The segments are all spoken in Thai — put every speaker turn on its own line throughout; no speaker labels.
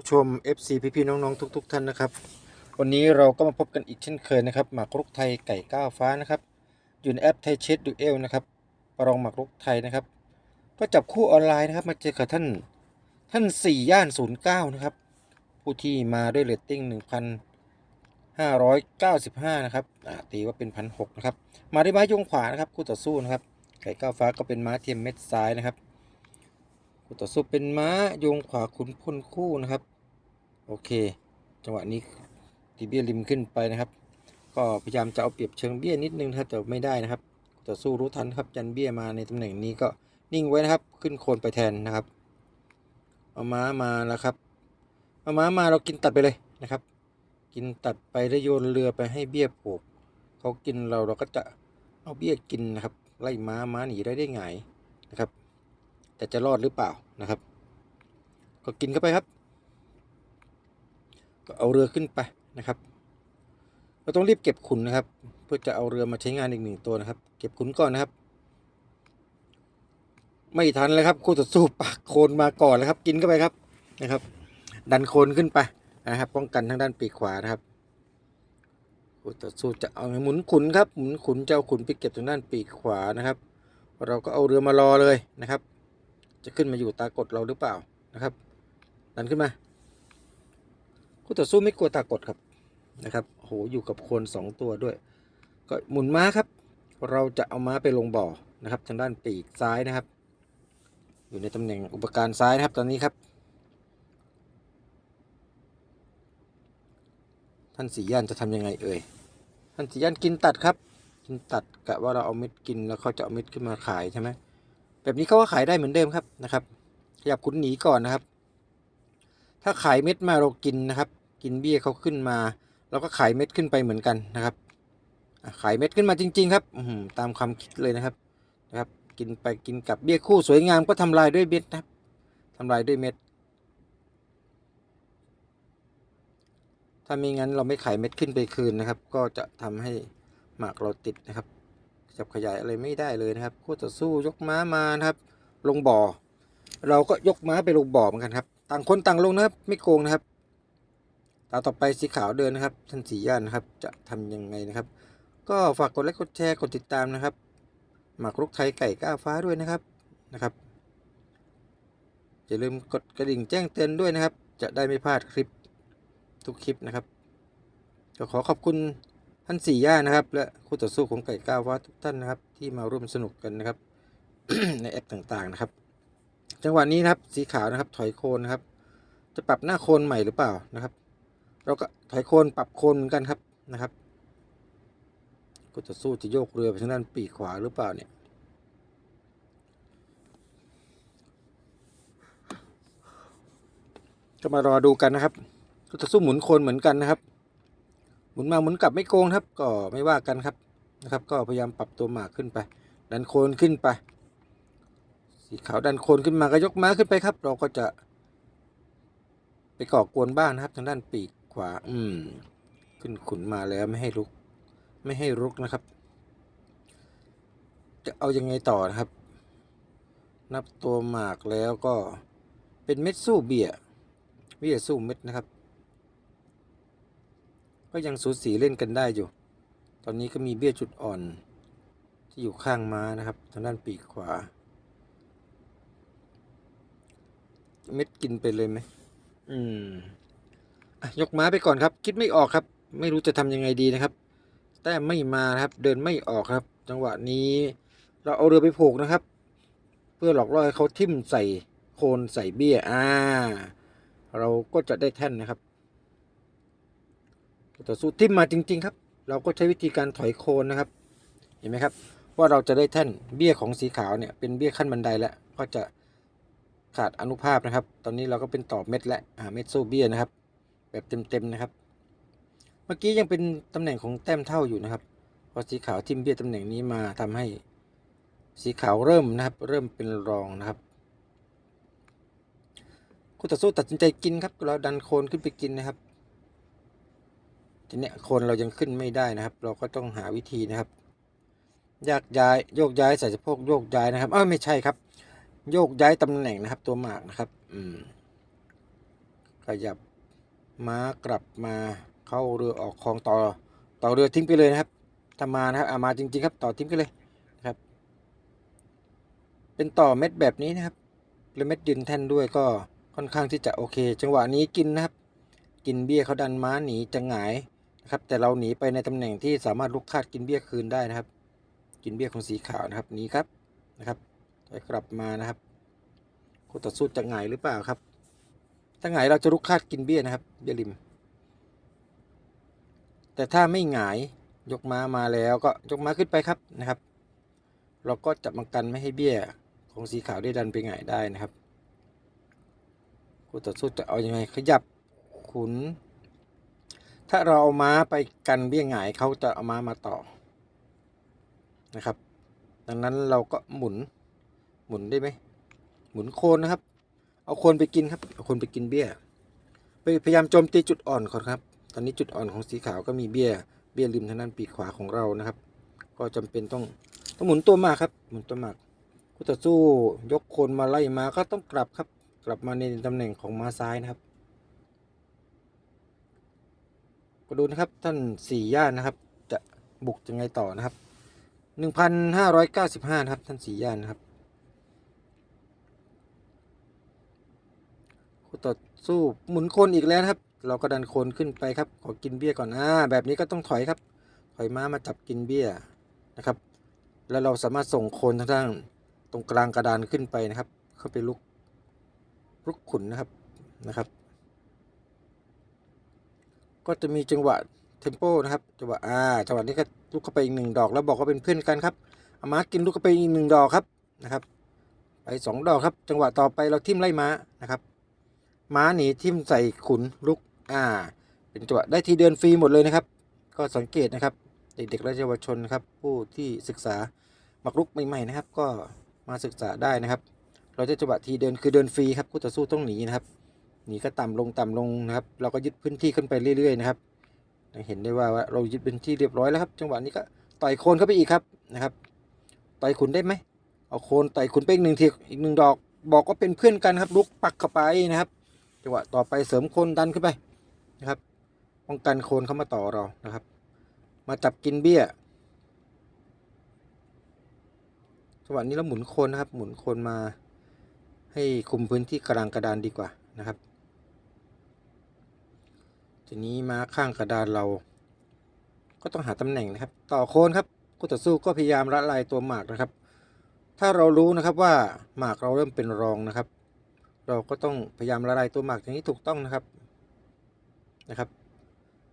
ผู้ชม FC พี่ๆน้องๆทุก ๆ ท่านนะครับ วันนี้เราก็มาพบกันอีกเช่นเคยนะครับหมากรุกไทยไก่ก้าวฟ้านะครับอยู่ในแอปไทยเชดดูเอลนะครับประลองหมากรุกไทยนะครับ ก็จับคู่ออนไลน์นะครับ มาเจอกับท่านท่านสี่ย่านศูนย์เก้านะครับ ผู้ที่มาด้วยเรตติ้งหนึ่งพันห้าร้อยเก้าสิบห้านะครับตีว่าเป็นพันหกนะครับ มาด้วยไม้ยงขวานะครับ คู่ต่อสู้นะครับ ไก่ก้าวฟ้าก็เป็นม้าเทียมเม็ดซ้ายนะครับ คู่ต่อสู้เป็นม้าโยงขวาขุนพลคู่นะครับ โอเค จังหวะนี้ตีเบี้ยริมขึ้นไปนะครับ ก็พยายามจะเอาเปรียบเชิงเบี้ยนิดนึงนะครับแต่ไม่ได้นะครับต่อสู้รู้ทันครับยันเบี้ยมาในตำแหน่งนี้ก็นิ่งไว้นะครับ ขึ้นโคนไปแทนนะครับเอาม้ามาแล้วครับเอาม้ามาเรากินตัดไปเลยนะครับ กินตัดไปแล้วโยนเรือไปให้เบี้ยโผกเขากินเราเราก็จะเอาเบี้ยกินนะครับ ไล่ม้าม้าหนีได้ได้ไงายนะครับ แต่จะรอดหรือเปล่านะครับ ก็กินเข้าไปครับ ก็เอาเรือขึ้นไปนะครับ เราต้องรีบเก็บขุนนะครับ เพื่อจะเอาเรือมาใช้งานอีกหนึ่งตัวนะครับ เก็บขุนก่อนนะครับ ไม่ทันเลยครับคู่ต่อสู้ปากโคนมาก่อนแล้วครับ กินเข้าไปครับนะครับ ดันโคนขึ้นไปนะครับ ป้องกันทางด้านปีกขวานะครับคู่ต่อสู้จะเอาหมุนขุนครับหมุนขุนจะเอาขุนไปเก็บทางด้านปีกขวานะครับ เราก็เอาเรือมารอเลยนะครับ จะขึ้นมาอยู่ตากดเราหรือเปล่านะครับ ดันขึ้นมาคู่ต่อสู้ไม่กลัวตากดครับนะครับโหอยู่กับคนสองตัวด้วย ก็หมุนม้าครับ เราจะเอาม้าไปลงบ่อนะครับ ทางด้านปีกซ้ายนะครับ อยู่ในตำแหน่งอุปการซ้ายนะครับตอนนี้ครับ ท่านสีย่านจะทำยังไงเอ่ยท่านสีย่านกินตัดครับ กินตัดกะว่าเราเอาเม็ดกินแล้วเขาจะเอาเม็ดขึ้นมาขายใช่ไหม แบบนี้เขาก็ขายได้เหมือนเดิมครับนะครับ ขยับขุนหนีก่อนนะครับ ถ้าขายเม็ดมาเรากินนะครับ กินเบี้ยเขาขึ้นมาเราก็ขายเม็ดขึ้นไปเหมือนกันนะครับขายเม็ดขึ้นมาจริง ๆ ครับอื้อหือตามคำคิดเลยนะครับนะครับ กินไปกินกับเบี้ยคู่สวยงามก็ทำลายด้วยเม็ดนะครับทำลายด้วยเม็ด ถ้าไม่งั้นเราไม่ขายเม็ดขึ้นไปคืนนะครับ ก็จะทำให้หมากเราติดนะครับ จับขยายอะไรไม่ได้เลยนะครับคู่ต่อสู้ยกม้ามานะครับ ลงบ่อ เราก็ยกม้าไปลงบ่อเหมือนกันครับ ต่างคนต่างลงนะครับ ไม่โกงนะครับตาต่อไปสีขาวเดินนะครับท่านสีย่านนะครับ จะทำยังไงนะครับ ก็ฝากกดไลค์กดแชร์กดติดตามนะครับ หมากรุกไทยไก่ก้าฟ้าด้วยนะครับนะครับอย่าลืมกดกระดิ่งแจ้งเตือนด้วยนะครับ จะได้ไม่พลาดคลิปทุกคลิปนะครับก็ขอขอบคุณ ท่านสี่ย่านะครับ และคู่ต่อสู้ของไก่ก้าวฟ้าทุกท่านนะครับ ที่มาร่วมสนุกกันนะครับ ในแอปต่างๆนะครับ จังหวะนี้นะครับสีขาวนะครับ ถอยโคนนะครับ จะปรับหน้าโคนใหม่หรือเปล่านะครับ เราก็ถอยโคนปรับโคนเหมือนกันครับนะครับก็จะสู้จะโยกเรือไปทางด้านปีกขวาหรือเปล่าเนี่ยก็มารอดูกันนะครับก็จะสู้หมุนโคนเหมือนกันนะครับ หมุนมาหมุนกลับไม่โกงครับ ก็ไม่ว่ากันครับนะครับ ก็พยายามปรับตัวหมากขึ้นไป ดันโคนขึ้นไป สีขาวดันโคนขึ้นมาก็ยกม้าขึ้นไปครับ เราก็จะไปก่อกวนบ้างนะครับ ทางด้านปีกขวา อืม ขึ้นขุนมาแล้วไม่ให้ลุก ไม่ให้รุกนะครับ จะเอายังไงต่อนะครับ นับตัวหมากแล้วก็เป็นเม็ดสู้เบี้ยเบี้ยสู้เม็ดนะครับ ก็ยังสูสีเล่นกันได้อยู่ ตอนนี้ก็มีเบี้ยจุดอ่อน ที่อยู่ข้างม้านะครับ ทางด้านปีกขวา เม็ดกินไปเลยไหม อืมอยกม้าไปก่อนครับ คิดไม่ออกครับ ไม่รู้จะทำยังไงดีนะครับ แต้มไม่มาครับ เดินไม่ออกครับ จังหวะนี้ เราเอาเรือไปผูกนะครับ เพื่อหลอกล่อให้เขาทิ่มใส่โคนใส่เบี้ย อ่า เราก็จะได้แท่นนะครับ ต่อสู้ทิ่มมาจริง ๆ ครับ เราก็ใช้วิธีการถอยโคนนะครับ เห็นไหมครับ ว่าเราจะได้แท่นเบี้ยของสีขาวเนี่ยเป็นเบี้ยขั้นบันไดแล้วก็จะขาดอนุภาพนะครับ ตอนนี้เราก็เป็นต่อเม็ดและอ่าเม็ดโซเบี้ยนะครับ แบบเต็มๆนะครับ เมื่อกี้ยังเป็นตำแหน่งของแต้มเท่าอยู่นะครับ พอสีขาวทิมเบี้ยตำแหน่งนี้มาทำให้สีขาวเริ่มนะครับ เริ่มเป็นรองนะครับคู่ต่อสู้ตัดสินใจกินครับเราดันโคนขึ้นไปกินนะครับ ทีเนี้ยคนเรายังขึ้นไม่ได้นะครับ เราก็ต้องหาวิธีนะครับยากย้ายโยกย้ายใส่สะโพกโยกย้ายนะครับเออไม่ใช่ครับ โยกย้ายตำแหน่งนะครับ ตัวหมากนะครับ อืมขยับม้ากลับมาเข้าเรือออกคลองต่อต่อเรือทิ้งไปเลยนะครับถ้ามานะครับอามาจริง ๆ ครับ ต่อทิ้งไปเลยนะครับ เป็นต่อเม็ดแบบนี้นะครับและเม็ดยืนแท่นด้วยก็ค่อนข้างที่จะโอเค จังหวะนี้กินนะครับ กินเบี้ยเขาดันม้าหนีจะหงาย นะครับ แต่เราหนีไปในตำแหน่งที่สามารถลุกคาดกินเบี้ยคืนได้นะครับ กินเบี้ยของสีขาวนะครับหนีครับนะครับถอยกลับมานะครับคู่ต่อสู้จะหงายหรือเปล่าครับ ถ้าหงายเราจะลุกคาดกินเบี้ยนะครับเบี้ยริม แต่ถ้าไม่หงายยกม้ามาแล้วก็ยกม้าขึ้นไปครับนะครับ เราก็จะมากันไม่ให้เบี้ยของสีขาวได้ดันไปหงายได้นะครับคู่ต่อสู้จะเอาอยัางไงขยับขุน ถ้าเราเอาม้าไปกันเบี้ยหงายเขาจะเอาม้ามาต่อนะครับ ดังนั้นเราก็หมุนหมุนได้ไหมหมุนโคนนะครับ เอาโคนไปกินครับเอาโคนไปกินเบี้ยไปพยายามโจมตีจุดอ่อนก่อนครับ ตอนนี้จุดอ่อนของสีขาวก็มีเบี้ย เบี้ยริมทางด้านปีกขวาของเรานะครับ ก็จำเป็นต้องต้องหมุนตัวมากครับ หมุนตัวมากคู่ต่อสู้ยกโคนมาไล่มาก็ต้องกลับครับ กลับมาในตำแหน่งของม้าซ้ายนะครับ ก็ ดูนะครับท่านสี่ย่านนะครับ จะบุกยังไงต่อนะครับหนึ่งพันห้าร้อยเก้าสิบห้านะครับ ท่านสี่ย่านนะครับคู่ต่อสู้หมุนโคนอีกแล้วครับ เราก็ดันโคนขึ้นไปครับ ขอกินเบี้ยก่อนอ่าแบบนี้ก็ต้องถอยครับ ถอยม้ามาจับกินเบี้ยนะครับ แล้วเราสามารถส่งโคนทางด้านตรงกลางกระดานขึ้นไปนะครับ เข้าไปลุกลุกขุนนะครับนะครับ ก็จะมีจังหวะเทมโปนะครับจังหวะอ่าจังหวะนี้ก็ลุกเข้าไปอีกหนึ่งดอกแล้วบอกว่าเป็นเพื่อนกันครับอาม้ากินลุกเข้าไปอีกหนึ่งดอกครับนะครับ ไปสองดอกครับจังหวะต่อไปเราทิ่มไล่ม้านะครับ ม้าหนีทิ่มใส่ขุนลุกอ่า เป็นจังหวะได้ทีเดินฟรีหมดเลยนะครับ ก็สังเกตนะครับ เด็กๆและเยาวชนครับ ผู้ที่ศึกษาหมักรุกใหม่ๆนะครับ ก็มาศึกษาได้นะครับ เราจะจังหวะทีเดินคือเดินฟรีครับคู่ต่อสู้ต้องหนีนะครับ นีก็ต่ำลงต่ำลงนะครับ เราก็ยึดพื้นที่ขึ้นไปเรื่อยๆนะครับเห็นได้ว่าว่าเรายึดพื้นที่เรียบร้อยแล้วครับ จังหวะนี้ก็ต่อยโคนเข้าไปอีกครับนะครับต่อยขุนได้ไหมเอาโคนต่อยขุนไปอีกหนึ่งทีอีกหนึ่งดอก บอกว่าเป็นเพื่อนกันครับ ลุกปักเข้าไปนะครับ จังหวะต่อไปเสริมโคนดันขึ้นไปนะครับ ป้องกันโคนเข้ามาต่อเรานะครับ มาจับกินเบี้ยจังหวะนี้เราหมุนโคนนะครับ หมุนโคนมาให้คุมพื้นที่กลางกระดานดีกว่านะครับ ทีนี้มาข้างกระดานเรา ก็ต้องหาตำแหน่งนะครับ ต่อโคนครับคู่ต่อสู้ก็พยายามละลายตัวหมากนะครับ ถ้าเรารู้นะครับว่าหมากเราเริ่มเป็นรองนะครับ เราก็ต้องพยายามละลายตัวหมากอย่างนี้ถูกต้องนะครับนะครับ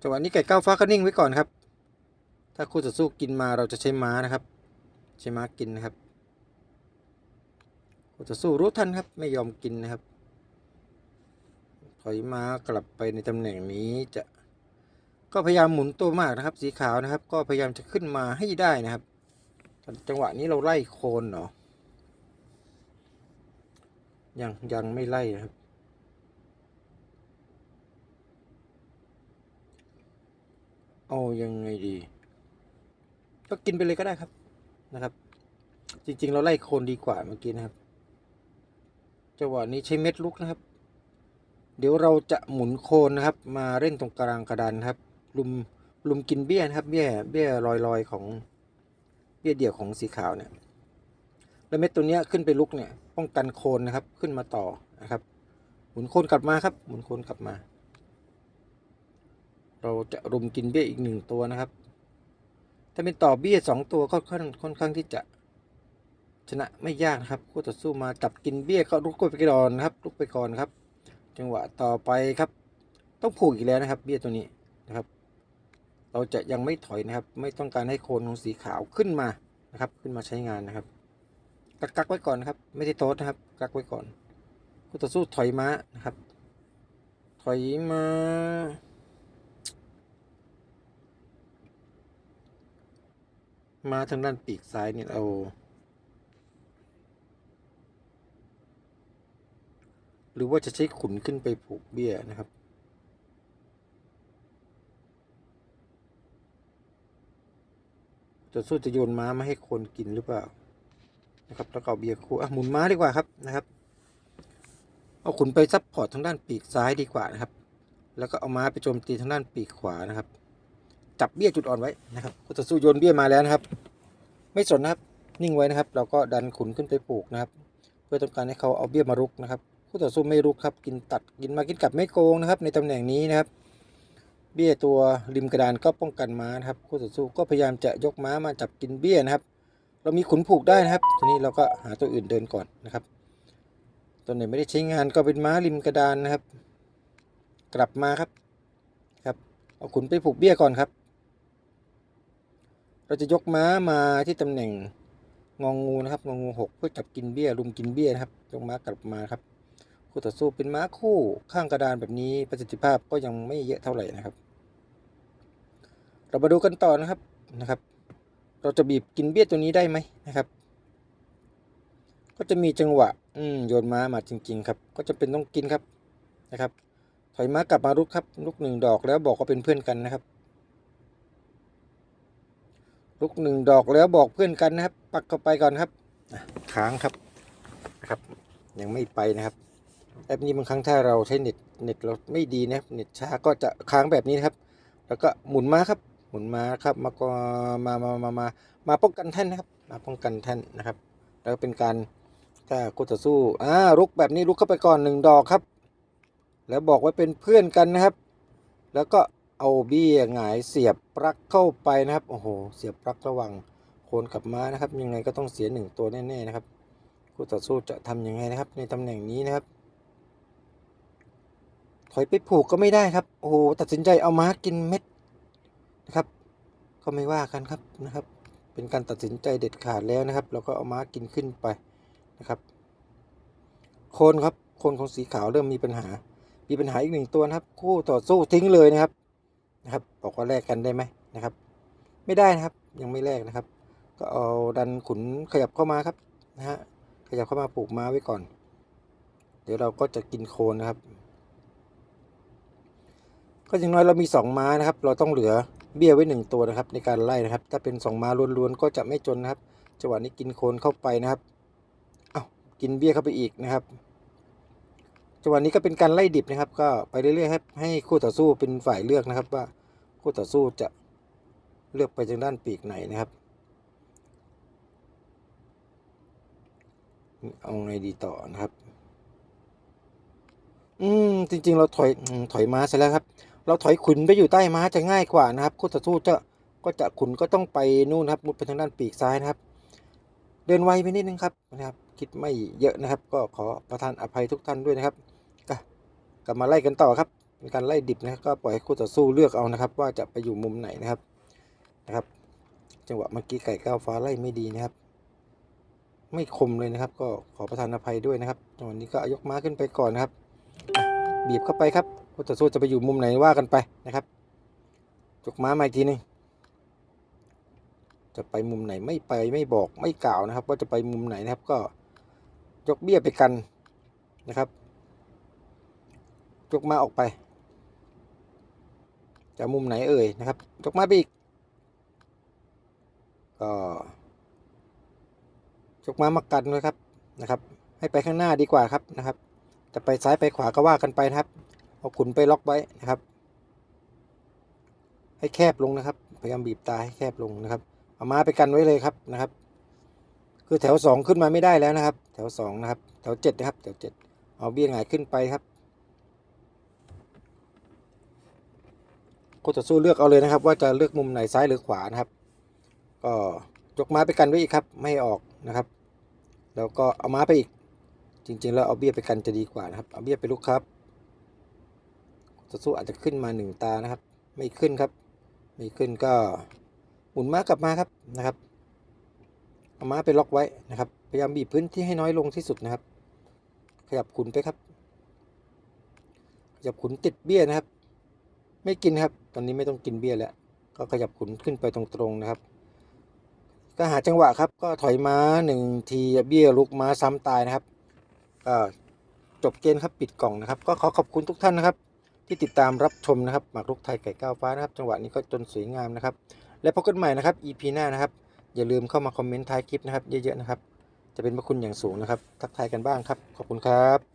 จังหวะนี้ไก่ก้าวฟ้าก็นิ่งไว้ก่อนครับ ถ้าคู่ต่อสู้กินมาเราจะใช้ม้านะครับ ใช้ม้ากินนะครับคู่ต่อสู้รู้ทันครับไม่ยอมกินนะครับ ถอยม้ากลับไปในตำแหน่งนี้จะ ก็พยายามหมุนตัวมากนะครับ สีขาวนะครับ ก็พยายามจะขึ้นมาให้ได้นะครับ จังหวะนี้เราไล่โคนเนาะยังยังไม่ไล่นะครับ เอายังไงดี ก็กินไปเลยก็ได้ครับนะครับ จริง ๆ เราไล่โคนดีกว่าเมื่อกี้นะครับจังหวะนี้ใช้เม็ดลุกนะครับ เดี๋ยวเราจะหมุนโคนนะครับ มาเล่นตรงกลางกระดานครับ ลุมลุมกินเบี้ยนะครับ เบี้ยเบี้ยลอยลอยๆของเบี้ยเดี่ยวของสีขาวเนี่ย แล้วเม็ดตัวเนี้ยขึ้นไปลุกเนี่ย ป้องกันโคนนะครับ ขึ้นมาต่อนะครับ หมุนโคนกลับมาครับ หมุนโคนกลับมา เราจะรุมกินเบี้ยอีกหนึ่งตัวนะครับ ถ้าเป็นต่อเบี้ยสองตัวก็ค่อนค่อนข้างที่จะชนะไม่ยากนะครับคู่ต่อสู้มาจับกินเบี้ยก็ลุกไปก่อนครับลุกไปก่อนครับ จังหวะต่อไปครับ ต้องผูกอีกแล้วนะครับ เบี้ยตัวนี้นะครับ เราจะยังไม่ถอยนะครับ ไม่ต้องการให้โคนของสีขาวขึ้นมานะครับ ขึ้นมาใช้งานนะครับ กักกักไว้ก่อนนะครับ ไม่ได้โต๊ดนะครับ กักไว้ก่อนคู่ต่อสู้ถอยม้านะครับ ถอยมามาทางด้านปีกซ้ายเนี่ยเรา หรือว่าจะใช้ขุนขึ้นไปผูกเบี้ยนะครับ จะสู้จะโยนม้ามาให้คนกินหรือเปล่า นะครับแล้วก็เอาเบียร์คู่อะหมุนม้าดีกว่าครับนะครับ เอาขุนไปซับพอร์ตทางด้านปีกซ้ายดีกว่านะครับ แล้วก็เอาม้าไปโจมตีทางด้านปีกขวานะครับ จับเบี้ยจุดอ่อนไว้นะครับก็จะสู้โยนเบี้ยมาแล้วนะครับ ไม่สนนะครับนิ่งไว้นะครับ เราก็ดันขุนขึ้นไปปลูกนะครับ เพื่อต้องการให้เขาเอาเบี้ยมารุกนะครับ คู่ต่อสู้ไม่รุกครับ กินตัดกินมากินกลับไม่โกงนะครับ ในตำแหน่งนี้นะครับ เบี้ยตัวริมกระดานก็ป้องกันม้านะครับคู่ต่อสู้ก็พยายามจะยกม้ามาจับกินเบี้ยนะครับ เรามีขุนผูกได้นะครับ ทีนี้เราก็หาตัวอื่นเดินก่อนนะครับ ตัวไหนไม่ได้ใช้งานก็เป็นม้าริมกระดานนะครับ กลับมาครับครับเอาขุนไปผูกเบี้ยก่อนครับ เราจะยกม้ามาที่ตำแหน่งงองงูนะครับงองูหกเพื่อจับกินเบี้ยรุมกินเบี้ยนะครับยกม้ากลับมาครับ คู่ต่อสู้เป็นม้าคู่ข้างกระดานแบบนี้ประสิทธิภาพก็ยังไม่เยอะเท่าไหร่นะครับ เรามาดูกันต่อนะครับนะครับ เราจะบีบกินเบี้ยตัวนี้ได้ไหมนะครับ ก็จะมีจังหวะอืมโยนม้ามาจริง ๆ ครับ ก็จะเป็นต้องกินครับนะครับ ถอยม้ากลับมาลุกครับลุกหนึ่งดอกแล้วบอกว่าเป็นเพื่อนกันนะครับลุกหนึ่งดอกแล้วบอกเพื่อนกันนะครับ ปักเข้าไปก่อนครับค้างครับนะครับ ยังไม่ไปนะครับ แอปนี้บางครั้งถ้าเราใช้เน็ตเน็ตเราไม่ดีนะเน็ตช้าก็จะค้างแบบนี้นะครับ แล้วก็หมุนมาครับ หมุนมาครับมาก็มามามามามาป้องกันแท่นนะครับ มาป้องกันแท่นนะครับ แล้วเป็นการถ้ากูต่อสู้อ่าลุกแบบนี้ลุกเข้าไปก่อนหนึ่งดอกครับ แล้วบอกไว่าเป็นเพื่อนกันนะครับ แล้วก็เอาเบี้ยหงายเสียบปลั๊กเข้าไปนะครับโอ้โหเสียบปลั๊กระว่างโคนกับม้านะครับ ยังไงก็ต้องเสียหนึ่งตัวแน่ๆนะครับคู่ต่อสู้จะทำยังไงนะครับ ในตำแหน่งนี้นะครับ ถอยไปผูกก็ไม่ได้ครับโอ้โหตัดสินใจเอาม้ากินเม็ดนะครับ ก็ไม่ว่ากันครับนะครับ เป็นการตัดสินใจเด็ดขาดแล้วนะครับ เราก็เอาม้ากินขึ้นไปนะครับ โคนครับโคนของสีขาวเริ่มมีปัญหา มีปัญหาอีกหนึ่งตัวนะครับ คู่ต่อสู้ทิ้งเลยนะครับนะครับบอกว่าแลกกันได้ไหมนะครับ ไม่ได้นะครับยังไม่แลกนะครับ ก็เอาดันขุนขยับเข้ามาครับนะฮะขยับเข้ามาปลูกม้าไว้ก่อน เดี๋ยวเราก็จะกินโคนนะครับ ก็อย่างน้อยเรามีสองม้านะครับ เราต้องเหลือเบี้ยไว้หนึ่งตัวนะครับ ในการไล่นะครับ ถ้าเป็นสองม้าล้วนๆก็จะไม่จนนะครับจังหวะนี้กินโคนเข้าไปนะครับเอา้ากินเบี้ยเข้าไปอีกนะครับจังหวะนี้ก็เป็นการไล่ดิบนะครับ ก็ไปเรื่อยๆให้คู่ต่อสู้เป็นฝ่ายเลือกนะครับ ว่าคู่ต่อสู้จะเลือกไปทางด้านปีกไหนนะครับเอาไงดีต่อนะครับ อืมจริง ๆ เราถอยถอยม้าเสร็จแล้วครับ เราถอยขุนไปอยู่ใต้ม้าจะง่ายกว่านะครับคู่ต่อสู้จะก็จะขุนก็ต้องไปนู่นครับมุดไปทางด้านปีกซ้ายนะครับ เดินไวไปนิดนึงครับนะครับ คิดไม่เยอะนะครับ ก็ขอประทานอภัยทุกท่านด้วยนะครับก็กลับมาไล่กันต่อครับเป็นการไล่ดิบนะก็ปล่อยให้คู่ต่อสู้เลือกเอานะครับ ว่าจะไปอยู่มุมไหนนะครับนะครับ จังหวะเมื่อกี้ไก่ก้าวฟ้าไล่ไม่ดีนะครับ ไม่คมเลยนะครับ ก็ขอประทานอภัยด้วยนะครับจังหวะนี้ก็ยกม้าขึ้นไปก่อนนะครับ บีบเข้าไปครับ คู่ต่อสู้จะไปอยู่มุมไหนว่ากันไปนะครับยกม้ามาอีกทีนึงจะไปมุมไหนไม่ไปไม่บอกไม่กล่าวนะครับ ว่าจะไปมุมไหนนะครับก็ยกเบี้ยไปกันนะครับยกมาออกไป จะมุมไหนเอ่ยนะครับยกมาไปอีกก็ยกมามากันเลยครับนะครับ ให้ไปข้างหน้าดีกว่าครับนะครับ จะไปซ้ายไปขวาก็ว่ากันไปนะครับ เอาขุนไปล็อกไว้นะครับ ให้แคบลงนะครับ พยายามบีบตาให้แคบลงนะครับ เอามาไปกันไว้เลยครับนะครับ คือแถวสองขึ้นมาไม่ได้แล้วนะครับ แถวสองนะครับ แถวเจ็ดนะครับ แถวเจ็ดเอาเบี้ยหงายขึ้นไปครับก็จะสู้เลือกเอาเลยนะครับ ว่าจะเลือกมุมไหนซ้ายหรือขวานะครับ ก็ยกม้าไปกันไว้อีกครับไม่ออกนะครับ แล้วก็เอาม้าไปอีก จริงๆ แล้วเอาเบี้ยไปกันจะดีกว่านะครับ เอาเบี้ยไปลุกครับ จะสู้อาจจะขึ้นมาหนึ่งตานะครับ ไม่ขึ้นครับ ไม่ขึ้นก็หมุนม้ากลับมาครับนะครับเอาม้าไปล็อกไว้นะครับ พยายามบีบพื้นที่ให้น้อยลงที่สุดนะครับ ขยับขุนไปครับ ขยับขุนติดเบี้ยนะครับ ไม่กินครับ ตอนนี้ไม่ต้องกินเบี้ยแล้ว ก็ขยับขุนขึ้นไปตรงๆนะครับ ก็หาจังหวะครับ ก็ถอยม้าหนึ่งทีเบี้ยลุกม้าซ้ำตายนะครับก็จบเกมครับปิดกล่องนะครับ ก็ขอขอบคุณทุกท่านนะครับ ที่ติดตามรับชมนะครับหมากรุกไทยไก่ก้าวฟ้านะครับ จังหวะนี้ก็จนสวยงามนะครับ และพบกันใหม่นะครับ EP หน้านะครับ อย่าลืมเข้ามาคอมเมนต์ท้ายคลิปนะครับ เยอะๆนะครับ จะเป็นพระคุณอย่างสูงนะครับ ทักทายกันบ้างครับ ขอบคุณครับ